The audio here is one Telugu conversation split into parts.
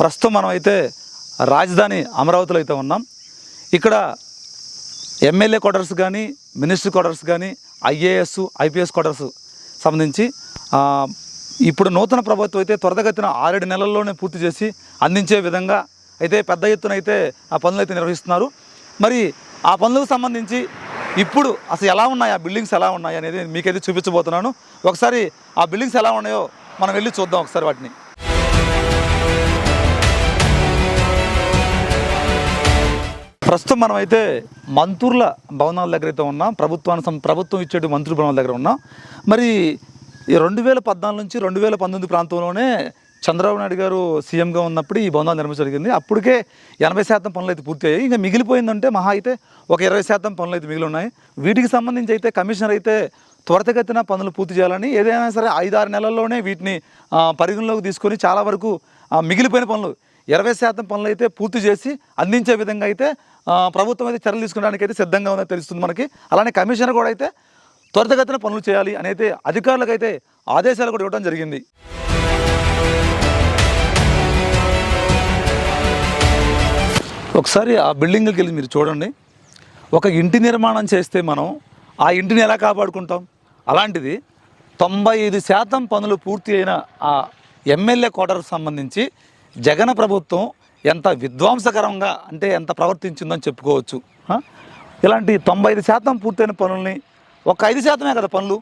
ప్రస్తుతం మనం అయితే రాజధాని అమరావతిలో అయితే ఉన్నాం. ఇక్కడ ఎమ్మెల్యే క్వార్టర్స్ కానీ మినిస్టర్ క్వార్టర్స్ కానీ ఐఏఎస్ ఐపీఎస్ క్వార్టర్స్ సంబంధించి ఇప్పుడు నూతన ప్రభుత్వం అయితే త్వరతగతిన ఆరేడు నెలల్లోనే పూర్తి చేసి అందించే విధంగా అయితే పెద్ద ఎత్తున అయితే ఆ పనులు అయితే నిర్వహిస్తున్నారు. మరి ఆ పనులకు సంబంధించి ఇప్పుడు అసలు ఎలా ఉన్నాయి? ఆ బిల్డింగ్స్ ఎలా ఉన్నాయి? అనేది మీకైతే చూపించబోతున్నాను. ఒకసారి ఆ బిల్డింగ్స్ ఎలా ఉన్నాయో మనం వెళ్ళి చూద్దాం ఒకసారి వాటిని. ప్రస్తుతం మనమైతే మంత్రుల భవనాల దగ్గర అయితే ఉన్నాం. ప్రభుత్వానికి సం- ప్రభుత్వం ఇచ్చే మంత్రుల భవనాల దగ్గర ఉన్నాం. మరి ఈ రెండు వేల పద్నాలుగు నుంచి రెండు వేల పంతొమ్మిది ప్రాంతంలోనే చంద్రబాబు నాయుడు గారు సీఎంగా ఉన్నప్పుడు ఈ భవనాలు నిర్మించడం జరిగింది. అప్పటికే ఎనభై శాతం పనులు అయితే పూర్తి అయ్యాయి. ఇంకా మిగిలిపోయిందంటే మహా అయితే ఒక ఇరవై శాతం పనులు అయితే మిగిలి ఉన్నాయి. వీటికి సంబంధించి అయితే కమిషనర్ అయితే త్వరితగతిన పనులు పూర్తి చేయాలని ఏదైనా సరే ఐదారు నెలల్లోనే వీటిని పరిగణలోకి తీసుకొని చాలా వరకు మిగిలిపోయిన పనులు ఇరవై శాతం పనులు అయితే పూర్తి చేసి అందించే విధంగా అయితే ప్రభుత్వం అయితే చర్యలు తీసుకోవడానికి అయితే సిద్ధంగా ఉందని తెలుస్తుంది మనకి. అలానే కమిషనర్ కూడా అయితే త్వరితగతిన పనులు చేయాలి అని అయితే అధికారులకు అయితే ఆదేశాలు కూడా ఇవ్వడం జరిగింది. ఒకసారి ఆ బిల్డింగ్కి వెళ్ళి మీరు చూడండి. ఒక ఇంటి నిర్మాణం చేస్తే మనం ఆ ఇంటిని ఎలా కాపాడుకుంటాం? అలాంటిది తొంభై ఐదు శాతం పనులు పూర్తి అయిన ఆ ఎమ్మెల్యే క్వార్టర్కి సంబంధించి జగన్ ప్రభుత్వం ఎంత విధ్వంసకరంగా అంటే ఎంత ప్రవర్తించిందని చెప్పుకోవచ్చు. ఇలాంటి తొంభై ఐదు శాతం పూర్తయిన పనుల్ని ఒక ఐదు శాతమే కదా పనులు.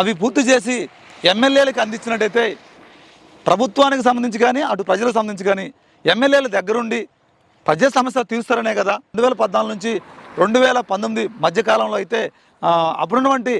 అవి పూర్తి చేసి ఎమ్మెల్యేలకు అందించినట్టయితే ప్రభుత్వానికి సంబంధించి కానీ అటు ప్రజలకు సంబంధించి కానీ ఎమ్మెల్యేల దగ్గరుండి ప్రజా సమస్యలు తీరుస్తారనే కదా. రెండు వేల పద్నాలుగు నుంచి రెండు వేల పంతొమ్మిది మధ్యకాలంలో అయితే అప్పుడున్నటువంటి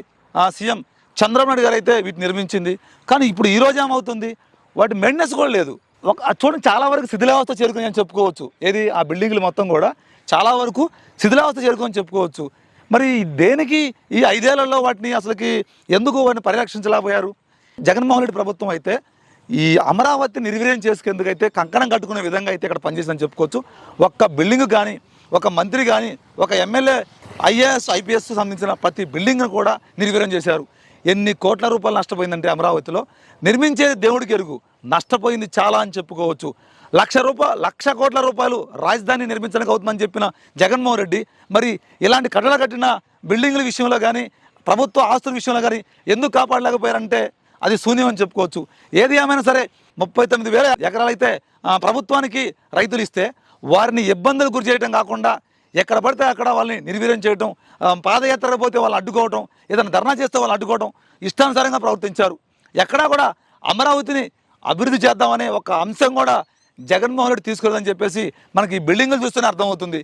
సీఎం చంద్రబాబు నాయుడు గారు అయితే వీటిని నిర్మించింది. కానీ ఇప్పుడు ఈ రోజు ఏమవుతుంది? వాటి మెయింటెనెన్స్ కూడా లేదు. ఒక చూడండి చాలా వరకు శిథిలావస్థ చేరుకుని అని చెప్పుకోవచ్చు. ఏది? ఆ బిల్డింగ్లు మొత్తం కూడా చాలా వరకు శిథిలావస్థ చేరుకొని చెప్పుకోవచ్చు. మరి దేనికి ఈ ఐదేళ్ళలో వాటిని అసలుకి ఎందుకు వాటిని పరిరక్షించలేకపోయారు? జగన్మోహన్ రెడ్డి ప్రభుత్వం అయితే ఈ అమరావతి నిర్వీర్యం చేసుకేందుకైతే కంకణం కట్టుకునే విధంగా అయితే ఇక్కడ పనిచేసిందని చెప్పుకోవచ్చు. ఒక్క బిల్డింగ్ కానీ ఒక మంత్రి కానీ ఒక ఎమ్మెల్యే ఐఏఎస్ ఐపీఎస్ సంబంధించిన ప్రతి బిల్డింగ్ను కూడా నిర్వీర్యం చేశారు. ఎన్ని కోట్ల రూపాయలు నష్టపోయిందంటే అమరావతిలో. నిర్మించే దేవుడికి ఎరుగు. నష్టపోయింది చాలా అని చెప్పుకోవచ్చు. లక్ష రూపాయ లక్ష కోట్ల రూపాయలు రాజధాని నిర్మించడానికి అవుతుందని చెప్పిన జగన్మోహన్ రెడ్డి మరి ఇలాంటి కట్టడ కట్టిన బిల్డింగ్ల విషయంలో కానీ ప్రభుత్వ ఆస్తుల విషయంలో కానీ ఎందుకు కాపాడలేకపోయారంటే అది శూన్యం అని చెప్పుకోవచ్చు. ఏది ఏమైనా సరే ముప్పై తొమ్మిది వేల ఎకరాలైతే ప్రభుత్వానికి రైతులు ఇస్తే వారిని ఇబ్బందులు గురి చేయడం కాకుండా ఎక్కడ పడితే అక్కడ వాళ్ళని నిర్వీర్యం చేయడం పాదయాత్ర పోతే వాళ్ళు అడ్డుకోవడం ఏదైనా ధర్నా చేస్తే వాళ్ళు అడ్డుకోవడం ఇష్టానుసారంగా ప్రవర్తించారు. ఎక్కడా కూడా అమరావతిని అభివృద్ధి చేద్దామనే ఒక అంశం కూడా జగన్మోహన్ రెడ్డి తీసుకురదని చెప్పేసి మనకి ఈ బిల్డింగులు చూస్తేనే అర్థమవుతుంది.